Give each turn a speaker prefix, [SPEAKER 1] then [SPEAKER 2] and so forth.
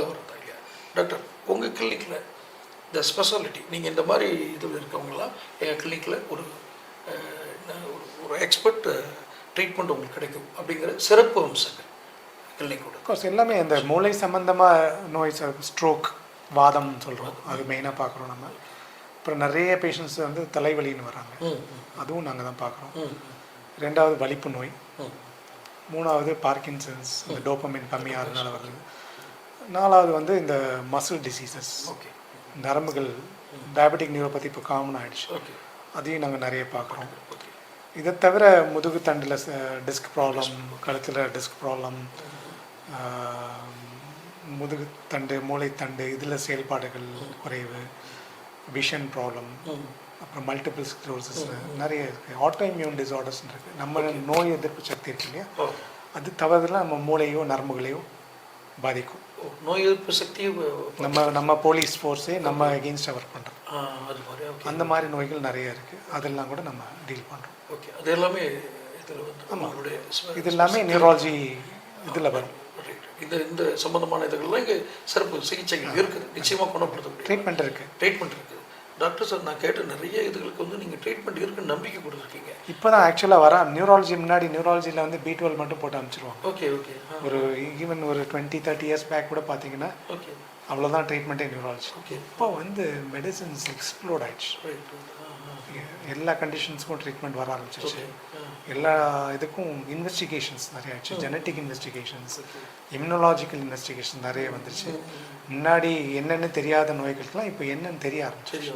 [SPEAKER 1] ஐயா டாக்டர் உங்கள் கிளினிக்கில் இந்த ஸ்பெஷாலிட்டி நீங்கள் இந்த மாதிரி இதில் இருக்கவங்களாம் எங்கள் கிளினிக்கில் ஒரு ஒரு எக்ஸ்பர்ட் ட்ரீட்மெண்ட் உங்களுக்கு கிடைக்கும் அப்படிங்கிற சிறப்பு அம்சங்கள் கிளினிக்கோட
[SPEAKER 2] கோர்ஸ் எல்லாமே இந்த மூளை சம்மந்தமாக நோய் ஸ்ட்ரோக் வாதம் சொல்கிறோம் அது மெயினாக பார்க்குறோம் நம்ம. அப்புறம் நிறைய பேஷண்ட்ஸ் வந்து தலைவலின்னு வராங்க. அதுவும் நாங்கள் தான் பார்க்குறோம். ரெண்டாவது வலிப்பு நோய். மூணாவது பார்க்கின்சன்ஸ் இந்த டோப்பமின் கம்மியாக அதனால வருது. நாலாவது வந்து இந்த மசில் டிசீசஸ்
[SPEAKER 1] ஓகே
[SPEAKER 2] நரம்புகள் டயபெட்டிக் நியூரோபதி இப்போ காமன் ஆயிடுச்சு.
[SPEAKER 1] ஓகே
[SPEAKER 2] அதையும் நாங்கள் நிறைய பார்க்குறோம். இதை தவிர முதுகு தண்டில் டிஸ்க் ப்ராப்ளம் கழுத்தில் டிஸ்க் ப்ராப்ளம் முதுகு தண்டு மூளைத்தண்டு இதில் செயல்பாடுகள் குறைவு விஷன் ப்ராப்ளம் அப்புறம் மல்டிபிள் ஸ்க்ளோசிஸ் நிறைய இருக்குது ஆட்டோ இம்யூன் டிசார்டர்ஸ் இருக்குது நம்ம நோய் எதிர்ப்பு சக்தி இருக்கு இல்லையா? அது தவறுதெல்லாம் நம்ம மூளையோ நரம்புகளையோ பாதிக்கும்.
[SPEAKER 1] நோய் எதிர்ப்பு சக்தி
[SPEAKER 2] நம்ம நம்ம போலீஸ் ஃபோர்ஸே நம்ம எகெயின்ஸ்டாக ஒர்க் பண்ணுறோம்
[SPEAKER 1] அது மாதிரி
[SPEAKER 2] அந்த மாதிரி நோய்கள் நிறைய இருக்குது அதெல்லாம் கூட நம்ம டீல் பண்ணுறோம்
[SPEAKER 1] ஓகே அது எல்லாமே இதில் வந்து நம்மளுடைய
[SPEAKER 2] இது எல்லாமே நியூராலஜி இதில் வரும்.
[SPEAKER 1] இந்த இந்த சம்பந்தமான இதுகள்லாம் இங்கே சிறப்பு சிகிச்சைகள் இருக்குது. நிச்சயமாக குணப்படுத்த முடியும்.
[SPEAKER 2] ட்ரீட்மெண்ட் இருக்குது
[SPEAKER 1] ட்ரீட்மெண்ட் இருக்குது டாக்டர் சார் நான் கேட்ட நிறைய இதுகளுக்கு வந்து நீங்கள் ட்ரீட்மெண்ட் இருக்குன்னு நம்பிக்கை கொடுத்துருக்கீங்க.
[SPEAKER 2] இப்போ தான் ஆக்சுவலாக வர நியூராலஜி முன்னாடி நியூராலஜியில் வந்து பி டுவெல் மட்டும் போட்டு அனுப்பிச்சிருவாங்க.
[SPEAKER 1] ஓகே ஓகே
[SPEAKER 2] ஒரு ஈவன் ஒரு டுவெண்ட்டி தேர்ட்டி இயர்ஸ் பேக் கூட பார்த்தீங்கன்னா
[SPEAKER 1] ஓகே
[SPEAKER 2] அவ்வளோதான் ட்ரீட்மெண்ட்டே நியூராலஜி
[SPEAKER 1] ஓகே
[SPEAKER 2] இப்போ வந்து மெடிசன்ஸ் எக்ஸ்ப்ளோர்ட் ஆயிடுச்சு. எல்லா கண்டிஷன்ஸ்க்கும் ட்ரீட்மெண்ட் வர ஆரம்பிச்சிருச்சு. எல்லா இதுக்கும் இன்வெஸ்டிகேஷன்ஸ் நிறைய ஆச்சு. ஜெனட்டிக் இன்வெஸ்டிகேஷன்ஸ் இம்யூனலாஜிக்கல் இன்வெஸ்டிகேஷன் நிறைய வந்துருச்சு. முன்னாடி என்னென்னு தெரியாத நோய்களுக்கெல்லாம் இப்போ என்னன்னு தெரிய ஆரம்பிச்சு